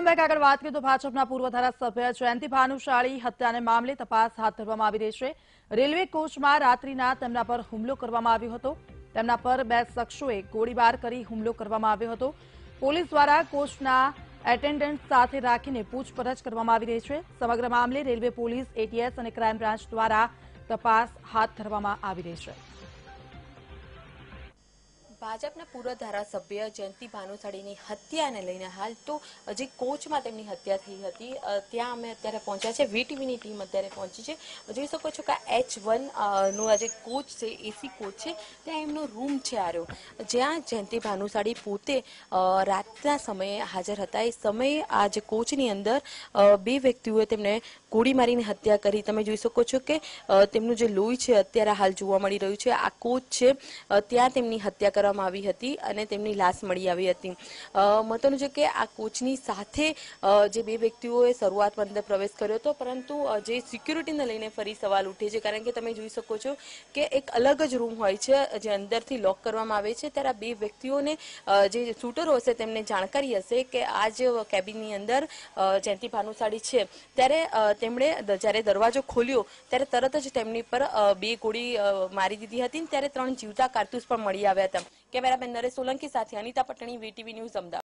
Back આગળ વાત કરીએ તો ભાજપના પૂર્વ ધારાસભ્ય જયંતિ ભાનુશાળી હત્યાને મામલે તપાસ હાથ ધરવામાં આવી રહી છે. રેલવે કોચમાં રાત્રિના તેમના પર હુમલો કરવામાં આવ્યો હતો. તેમના પર બે શખ્સોએ ગોળીબાર કરી હુમલો કરવામાં આવ્યો હતો. પોલીસ દ્વારા કોચના એટેન્ડન્ટ સાથે રાખીને પૂછપરછ કરવામાં આવી રહી છે. સમગ્ર મામલે રેલવે પોલીસ, એટીએસ અને ક્રાઇમ બ્રાન્ચ દ્વારા તપાસ હાથ ધરવામાં આવી રહી છે. ભાજપના પૂર્વ ધારાસભ્ય જયંતિ ભાનુશાળીની હત્યાને લઈને હાલ તો જે કોચમાં તેમની હત્યા થઈ હતી. ત્યાં અમે અત્યારે પહોંચ્યા છે. વીટીવીની ટીમ અત્યારે પહોંચી છે. જોઈ શકો છો કે એચ વન નો આ જે કોચ છે, એસી કોચ છે, ત્યાં એમનો રૂમ છે આર્યો જ્યાં જયંતિ ભાનુશાળી પોતે રાતના સમયે હાજર હતા. એ સમયે આ જે કોચની અંદર બે વ્યક્તિઓએ તેમને ગોળી મારીને હત્યા કરી. તમે જોઈ શકો છો કે તેમનું જે લોહી છે, અત્યારે હાલ જોવા મળી રહ્યું છે. આ કોચ છે ત્યાં તેમની હત્યા કરવામાં આવી હતી અને તેમની લાશ મળી આવી હતી. મહત્વનું છે કે આ કોચની સાથે જે બે વ્યક્તિઓએ શરૂઆતમાં અંદર પ્રવેશ કર્યો હતો, પરંતુ જે સિક્યુરિટીને લઈને ફરી સવાલ ઉઠે છે. કારણ કે તમે જોઈ શકો છો કે એક અલગ જ રૂમ હોય છે, જે અંદરથી લોક કરવામાં આવે છે. ત્યારે આ બે વ્યક્તિઓને જે શૂટરો હશે તેમને જાણકારી હશે કે આ જે કેબિનની અંદર જયંતિ ભાનુશાળી છે. ત્યારે તેમણે જ્યારે દરવાજો ખોલ્યો, ત્યારે તરત જ તેમની પર બે ગોળી મારી દીધી હતી. ત્યારે ત્રણ જીવતા કારતૂસ પણ મળી આવ્યા હતા. કેમેરામેન નરેશ સોલંકી સાથે અનિતા પટણી વીટીવી ન્યૂઝ અમદાવાદ.